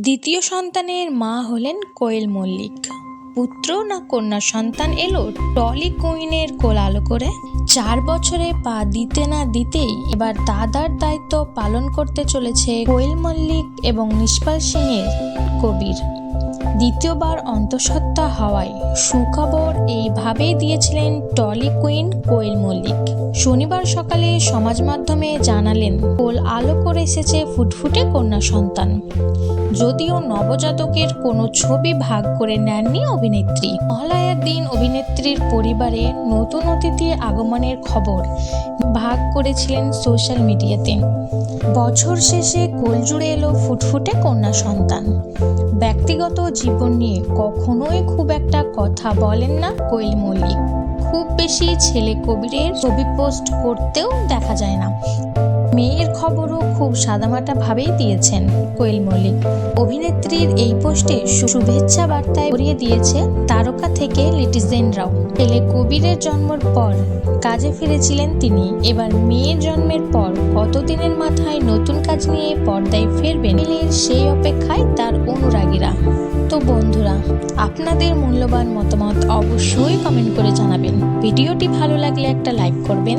দ্বিতীয় সন্তানের মা হলেন কোয়েল মল্লিক। পুত্র না কন্যা সন্তান এলো টলি কুইনের কোল আলো করে। চার বছরে পা দিতে না দিতেই এবার দাদার দায়িত্ব পালন করতে চলেছে কোয়েল মল্লিক এবং নিষ্পাল সিংয়ের কবির। দ্বিতীয়বার অন্তঃসত্ত্বা হওয়ায় সুখবর এইভাবেই দিয়েছিলেন টলি কুইন কোয়েল মল্লিক। শনিবার সকালে সমাজ মাধ্যমে জানালেন, কোল আলো করে এসেছে ফুটফুটে কন্যা সন্তান। যদিও নবজাতকের কোনো ছবি ভাগ করে নেননি অভিনেত্রী। মহালয়ার দিন অভিনেত্রীর পরিবারে নতুন অতিথি আগমনের খবর ভাগ করেছিলেন সোশ্যাল মিডিয়াতে। বছর শেষে কোলজুড়ে এলো ফুটফুটে কন্যা সন্তান। ব্যক্তিগত জীবন নিয়ে কখনোই খুব একটা কথা বলেন না কোয়েল মল্লিক। খুব বেশি ছেলে কবিরের ছবি পোস্ট করতেও দেখা যায় না। মেয়ের খবরও খুব সাদামাটা ভাবেই দিয়েছেন কোয়েল মল্লিক। অভিনেত্রীর এই পোস্টে শুভেচ্ছা বার্তায় ভরিয়ে দিয়েছে তারকা থেকে লিটিজেনরাও ছেলে কবিরের জন্মের পর কাজে ফিরেছিলেন তিনি। এবার মেয়ের জন্মের পর কতদিনের মাথায় নতুন কাজ নিয়ে পর্দায় ফিরবেন সেই অপেক্ষায় তার অনুরাগীরা। তো বন্ধুরা, আপনাদের মূল্যবান মতামত অবশ্যই কমেন্ট করে জানাবেন। ভিডিওটি ভালো লাগলে একটা লাইক করবেন।